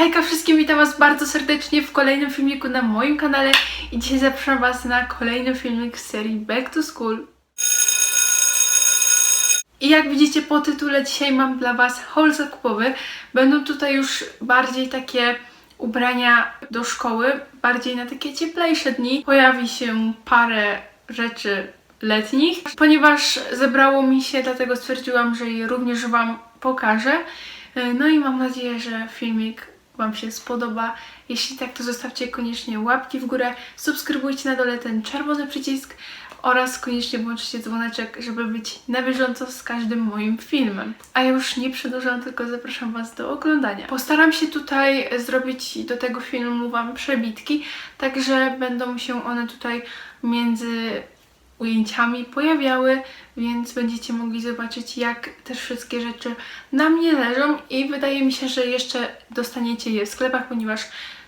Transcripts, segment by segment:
Hejka wszystkim, witam Was bardzo serdecznie w kolejnym filmiku na moim kanale i dzisiaj zapraszam Was na kolejny filmik z serii Back to School. I jak widzicie po tytule, dzisiaj mam dla Was haul zakupowy. Będą tutaj już bardziej takie ubrania do szkoły, bardziej na takie cieplejsze dni. Pojawi się parę rzeczy letnich, ponieważ zebrało mi się, dlatego stwierdziłam, że je również Wam pokażę. No i mam nadzieję, że filmik Wam się spodoba. Jeśli tak, to zostawcie koniecznie łapki w górę, subskrybujcie na dole ten czerwony przycisk oraz koniecznie włączcie dzwoneczek, żeby być na bieżąco z każdym moim filmem. A ja już nie przedłużam, tylko zapraszam Was do oglądania. Postaram się tutaj zrobić do tego filmu Wam przebitki, także będą się one tutaj między ujęciami pojawiały, więc będziecie mogli zobaczyć, jak też wszystkie rzeczy na mnie leżą i wydaje mi się, że jeszcze dostaniecie je w sklepach, ponieważ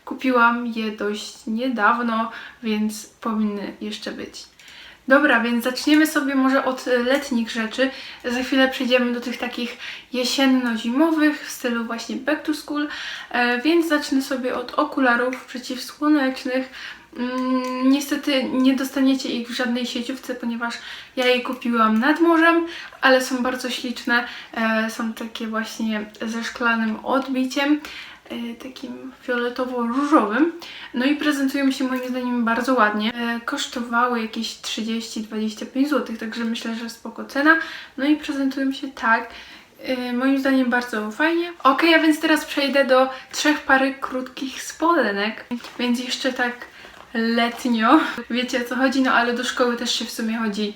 kupiłam je dość niedawno, więc powinny jeszcze być. Dobra, więc zaczniemy sobie może od letnich rzeczy. Za chwilę przejdziemy do tych takich jesienno-zimowych w stylu właśnie back to school, e, więc zacznę sobie od okularów przeciwsłonecznych. Mm, niestety nie dostaniecie ich w żadnej sieciówce, ponieważ ja je kupiłam nad morzem, ale są bardzo śliczne. E, są takie właśnie ze szklanym odbiciem, takim fioletowo-różowym. No i prezentują się moim zdaniem bardzo ładnie. E, kosztowały jakieś 30-25 zł, także myślę, że spoko cena. No i prezentują się tak. E, Moim zdaniem bardzo fajnie. Ok, a więc teraz przejdę do trzech pary krótkich spodenek. Więc jeszcze tak letnio. Wiecie o co chodzi, no ale do szkoły też się w sumie chodzi.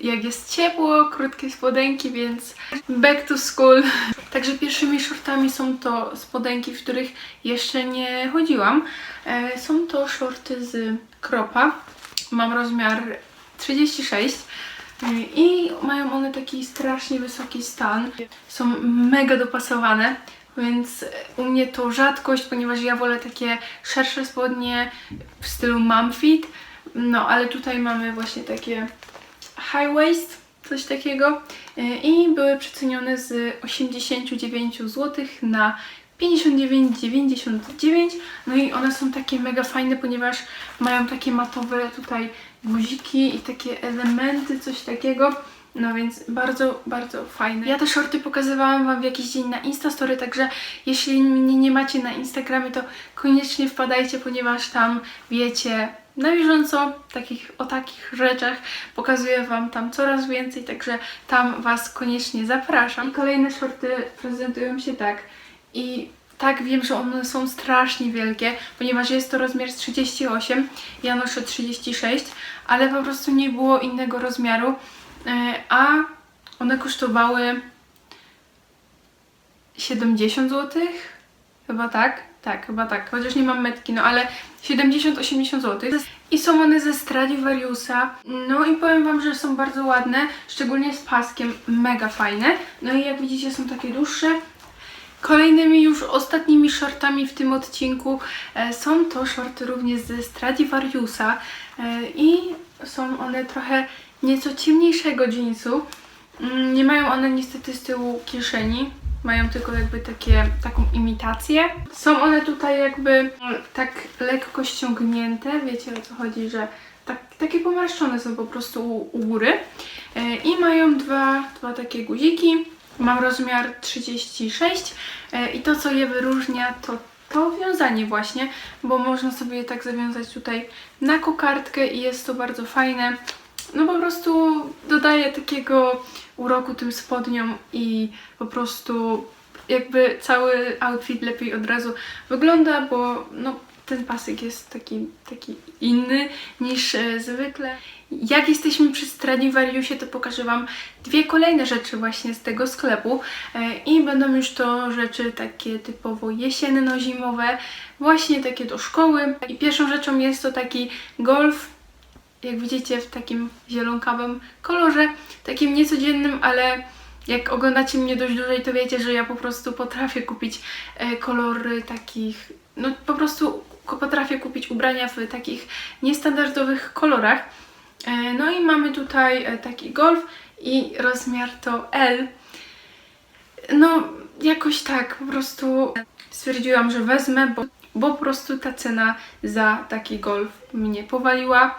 Jak jest ciepło, krótkie spodenki, więc back to school. Także pierwszymi shortami są to spodenki, w których jeszcze nie chodziłam. E, są to shorty z kropa. Mam rozmiar 36. I mają one taki strasznie wysoki stan. Są mega dopasowane, więc u mnie to rzadkość, ponieważ ja wolę takie szersze spodnie w stylu mom fit. No, ale tutaj mamy właśnie takie high waist, coś takiego. Yy, I były przecenione z 89 zł na 59,99. No i one są takie mega fajne, ponieważ mają takie matowe tutaj guziki i takie elementy, coś takiego. No więc bardzo, bardzo fajne. Ja te shorty pokazywałam Wam w jakiś dzień na Instastory, także jeśli mnie nie macie na Instagramie, to koniecznie wpadajcie, ponieważ tam wiecie na bieżąco takich, o takich rzeczach. Pokazuję Wam tam coraz więcej, także tam Was koniecznie zapraszam. I kolejne shorty prezentują się tak. I tak, wiem, że one są strasznie wielkie, ponieważ jest to rozmiar 38, ja noszę 36, ale po prostu nie było innego rozmiaru, e, a one kosztowały 70 zł, chyba tak, tak, chyba tak, chociaż nie mam metki, no ale 70-80 zł. I są one ze Stradivariusa, no i powiem Wam, że są bardzo ładne, szczególnie z paskiem, mega fajne. No i jak widzicie są takie dłuższe, Kolejnymi już ostatnimi shortami w tym odcinku e, są to shorty również ze Stradivariusa e, i są one trochę nieco ciemniejszego jeansu. Mm, Nie mają one niestety z tyłu kieszeni, mają tylko jakby takie, taką imitację. Są one tutaj jakby mm, tak lekko ściągnięte, wiecie o co chodzi, że tak, takie pomarszczone są po prostu u, u góry E, i mają dwa, dwa takie guziki. Mam rozmiar 36 e, i to co je wyróżnia to to wiązanie właśnie, bo można sobie je tak zawiązać tutaj na kokardkę i jest to bardzo fajne. No po prostu dodaje takiego uroku tym spodniom i po prostu jakby cały outfit lepiej od razu wygląda, bo no ten pasek jest taki, taki inny niż e, zwykle. Jak jesteśmy przy Stradivariusie, to pokażę Wam dwie kolejne rzeczy właśnie z tego sklepu e, i będą już to rzeczy takie typowo jesienno-zimowe, właśnie takie do szkoły. I pierwszą rzeczą jest to taki golf, jak widzicie w takim zielonkawym kolorze, takim niecodziennym, ale jak oglądacie mnie dość dłużej, to wiecie, że ja po prostu potrafię kupić e, kolory takich, no po prostu potrafię kupić ubrania w takich niestandardowych kolorach. E, No i mamy tutaj e, taki golf i rozmiar to L. No, jakoś tak po prostu stwierdziłam, że wezmę, bo, bo po prostu ta cena za taki golf mnie powaliła.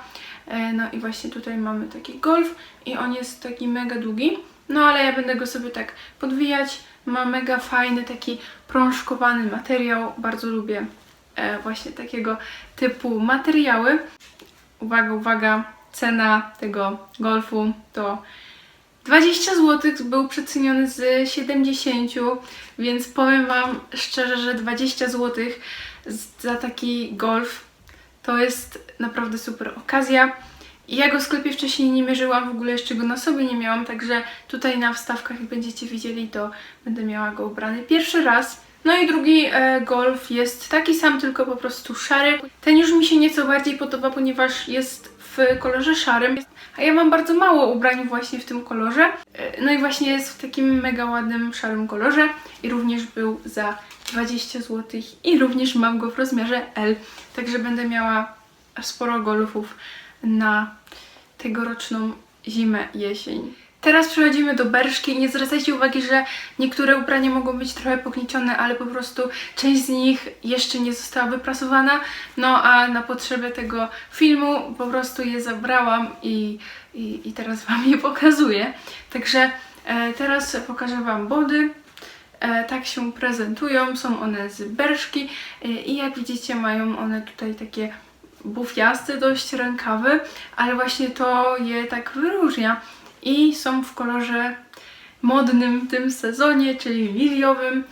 E, No i właśnie tutaj mamy taki golf i on jest taki mega długi. No ale ja będę go sobie tak podwijać. Ma mega fajny taki prążkowany materiał. Bardzo lubię e, właśnie takiego typu materiały. Uwaga, uwaga, cena tego golfu to 20 zł był przeceniony z 70, więc powiem Wam szczerze, że 20 zł za taki golf to jest naprawdę super okazja. Ja go w sklepie wcześniej nie mierzyłam, w ogóle jeszcze go na sobie nie miałam, także tutaj na wstawkach, jak będziecie widzieli, to będę miała go ubrany pierwszy raz. No i drugi e, golf jest taki sam, tylko po prostu szary. Ten już mi się nieco bardziej podoba, ponieważ jest w kolorze szarym, a ja mam bardzo mało ubrań właśnie w tym kolorze. E, No i właśnie jest w takim mega ładnym szarym kolorze i również był za 20 zł i również mam go w rozmiarze L, także będę miała sporo golfów na tegoroczną zimę, jesień. Teraz przechodzimy do berszki. Nie zwracajcie uwagi, że niektóre ubrania mogą być trochę pogniecione, ale po prostu część z nich jeszcze nie została wyprasowana. No a na potrzeby tego filmu po prostu je zabrałam i, i, i teraz Wam je pokazuję. Także e, teraz pokażę Wam body. E, tak się prezentują. Są one z berszki e, i jak widzicie mają one tutaj takie bufiaste dość rękawy, ale właśnie to je tak wyróżnia i są w kolorze modnym w tym sezonie, czyli liliowym.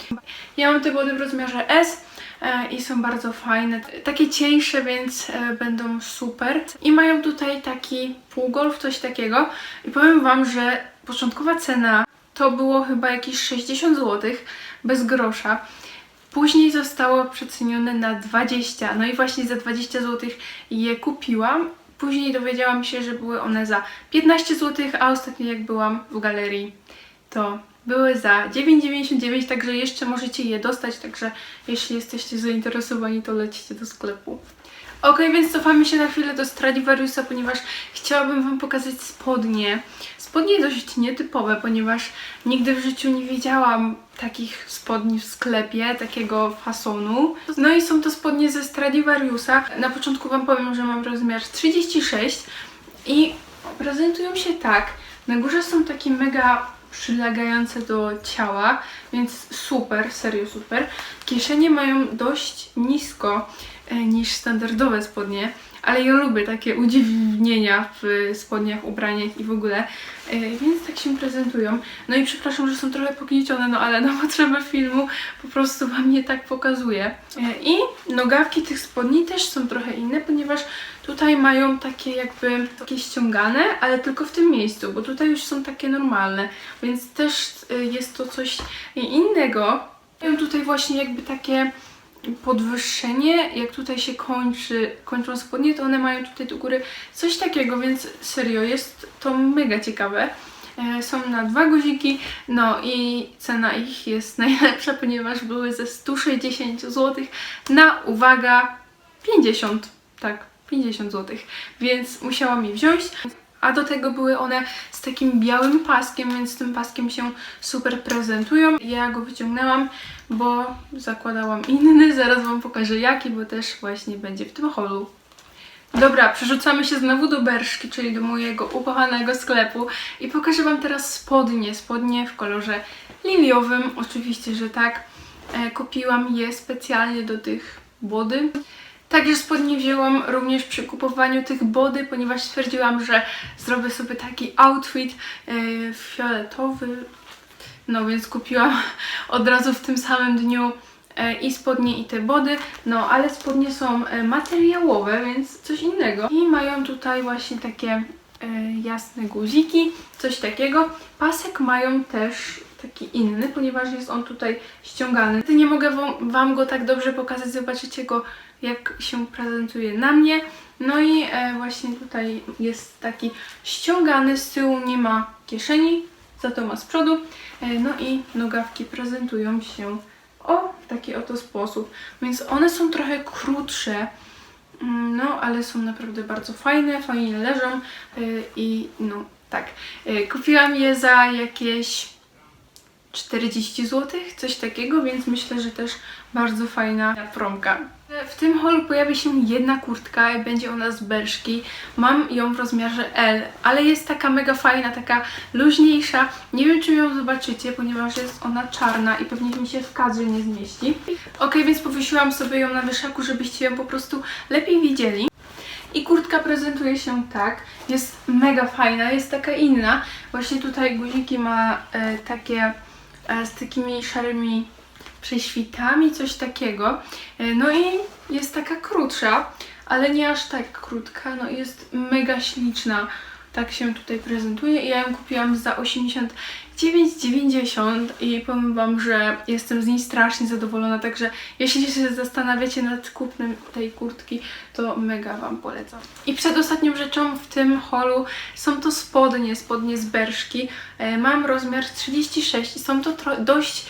Ja mam te body w rozmiarze S e, i są bardzo fajne, takie cieńsze, więc będą super. I mają tutaj taki półgolf, coś takiego i powiem Wam, że początkowa cena to było chyba jakieś 60 zł bez grosza. Później zostało przecenione na 20, no i właśnie za 20 zł je kupiłam. Później dowiedziałam się, że były one za 15 zł, a ostatnio jak byłam w galerii, to były za 9,99, także jeszcze możecie je dostać, także jeśli jesteście zainteresowani, to lecicie do sklepu. Ok, więc cofamy się na chwilę do Stradivariusa, ponieważ chciałabym Wam pokazać spodnie. Spodnie dość nietypowe, ponieważ nigdy w życiu nie widziałam takich spodni w sklepie, takiego fasonu. No i są to spodnie ze Stradivariusa. Na początku Wam powiem, że mam rozmiar 36 i prezentują się tak. Na górze są takie mega przylegające do ciała, więc super, serio super. Kieszenie mają dość nisko e, niż standardowe spodnie, ale ja lubię takie udziwnienia w spodniach, ubraniach i w ogóle, e, więc tak się prezentują. No i przepraszam, że są trochę pogniecione, no ale na potrzeby filmu po prostu Wam je tak pokazuję. E, I nogawki tych spodni też są trochę inne, ponieważ tutaj mają takie jakby takie ściągane, ale tylko w tym miejscu, bo tutaj już są takie normalne, więc też e, jest to coś innego. Mają tutaj właśnie jakby takie podwyższenie, jak tutaj się kończy, kończą spodnie, to one mają tutaj do góry coś takiego, więc serio, jest to mega ciekawe. E, Są na dwa guziki, no i cena ich jest najlepsza, ponieważ były ze 160 zł na, uwaga, 50, tak, 50 zł, więc musiałam je wziąć. A do tego były one z takim białym paskiem, więc tym paskiem się super prezentują. Ja go wyciągnęłam, bo zakładałam inny, zaraz Wam pokażę jaki, bo też właśnie będzie w tym holu. Dobra, przerzucamy się znowu do Berszki, czyli do mojego ukochanego sklepu i pokażę Wam teraz spodnie. Spodnie w kolorze liliowym, oczywiście, że tak. E, kupiłam je specjalnie do tych body. Także spodnie wzięłam również przy kupowaniu tych body, ponieważ stwierdziłam, że zrobię sobie taki outfit e, fioletowy. No więc kupiłam od razu w tym samym dniu e, i spodnie i te body, no ale spodnie są e, materiałowe, więc coś innego. I mają tutaj właśnie takie jasne guziki, coś takiego. Pasek mają też taki inny, ponieważ jest on tutaj ściągany. Nie mogę wam, wam go tak dobrze pokazać, zobaczycie go jak się prezentuje na mnie. No i e, właśnie tutaj jest taki ściągany, z tyłu nie ma kieszeni, za to ma z przodu. E, no i nogawki prezentują się o w taki oto sposób. Więc one są trochę krótsze, mm, no ale są naprawdę bardzo fajne, fajnie leżą e, i no tak. Kupiłam je za jakieś 40 zł, coś takiego, więc myślę, że też bardzo fajna promka. W tym holu pojawi się jedna kurtka i będzie ona z Berszki. Mam ją w rozmiarze L, ale jest taka mega fajna, taka luźniejsza. Nie wiem, czy ją zobaczycie, ponieważ jest ona czarna i pewnie mi się w kadrze nie zmieści. Ok, więc powiesiłam sobie ją na wieszaku, żebyście ją po prostu lepiej widzieli. I kurtka prezentuje się tak. Jest mega fajna, jest taka inna. Właśnie tutaj guziki ma e, takie e, z takimi szarymi prześwitami, coś takiego. E, no i jest taka krótsza, ale nie aż tak krótka. No jest mega śliczna. Tak się tutaj prezentuje i ja ją kupiłam za 89,90 i powiem Wam, że jestem z niej strasznie zadowolona, także jeśli się zastanawiacie nad kupnem tej kurtki, to mega Wam polecam. I przedostatnią rzeczą w tym holu są to spodnie, spodnie z Berszki. E, Mam rozmiar 36 i są to dość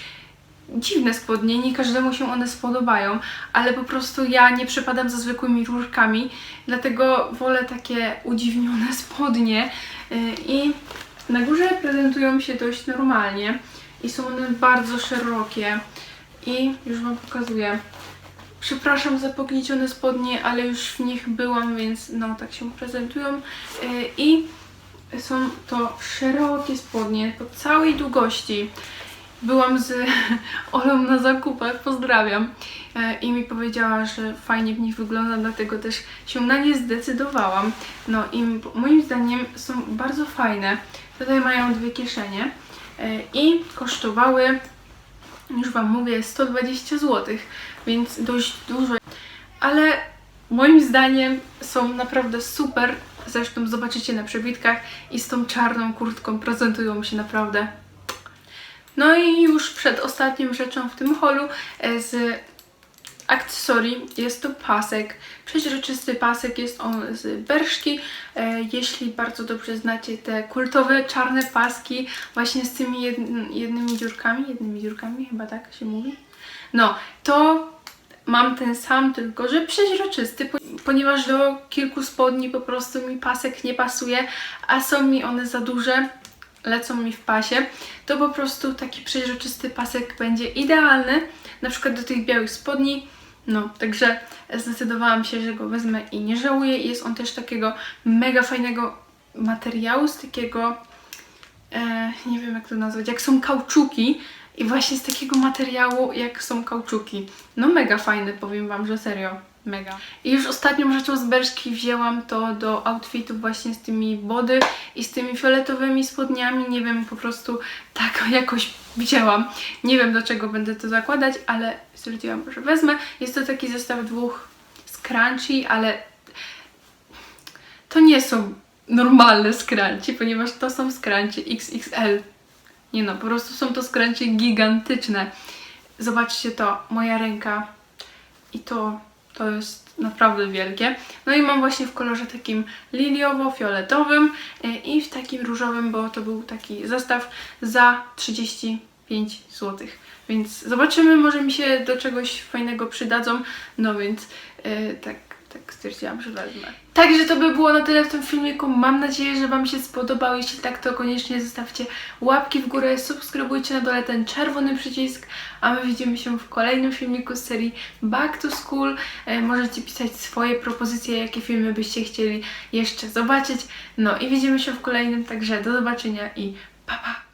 dziwne spodnie, nie każdemu się one spodobają, ale po prostu ja nie przepadam za zwykłymi rurkami, dlatego wolę takie udziwnione spodnie Yy, i na górze prezentują się dość normalnie i są one bardzo szerokie i już Wam pokazuję. Przepraszam za pogniecione spodnie, ale już w nich byłam, więc no tak się prezentują Yy, i są to szerokie spodnie po całej długości. Byłam z Olą na zakupach, pozdrawiam. E, I mi powiedziała, że fajnie w nich wygląda, dlatego też się na nie zdecydowałam. No i moim zdaniem są bardzo fajne. Tutaj mają dwie kieszenie e, i kosztowały, już Wam mówię, 120 zł, więc dość dużo. Ale moim zdaniem są naprawdę super. Zresztą zobaczycie na przebitkach i z tą czarną kurtką prezentują się naprawdę no i już przed ostatnią rzeczą w tym holu e, z akcesorii jest to pasek. Przeźroczysty pasek jest on z Berszki. E, Jeśli bardzo dobrze znacie te kultowe czarne paski właśnie z tymi jedn- jednymi dziurkami, jednymi dziurkami chyba tak się mówi. No, to mam ten sam, tylko że przeźroczysty, po- ponieważ do kilku spodni po prostu mi pasek nie pasuje, a są mi one za duże, lecą mi w pasie, to po prostu taki przeźroczysty pasek będzie idealny, na przykład do tych białych spodni. No, także zdecydowałam się, że go wezmę i nie żałuję. Jest on też takiego mega fajnego materiału, z takiego, e, nie wiem jak to nazwać, jak są kauczuki i właśnie z takiego materiału, jak są kauczuki. No mega fajny, powiem Wam, że serio. Mega. I już ostatnią rzeczą z Berszki wzięłam to do outfitów właśnie z tymi body i z tymi fioletowymi spodniami. Nie wiem, po prostu tak jakoś wzięłam. Nie wiem do czego będę to zakładać, ale stwierdziłam, że wezmę. Jest to taki zestaw dwóch scrunchie, ale to nie są normalne scrunchie, ponieważ to są scrunchie XXL. Nie no, po prostu są to scrunchie gigantyczne. Zobaczcie to, moja ręka i to, to jest naprawdę wielkie. No i mam właśnie w kolorze takim liliowo-fioletowym y, i w takim różowym, bo to był taki zestaw za 35 zł. Więc zobaczymy, może mi się do czegoś fajnego przydadzą. No więc y, tak, tak stwierdziłam, że wezmę. Także to by było na tyle w tym filmiku. Mam nadzieję, że Wam się spodobał. Jeśli tak, to koniecznie zostawcie łapki w górę, subskrybujcie na dole ten czerwony przycisk, a my widzimy się w kolejnym filmiku z serii Back to School. E, możecie pisać swoje propozycje, jakie filmy byście chcieli jeszcze zobaczyć. No i widzimy się w kolejnym, także do zobaczenia i pa pa!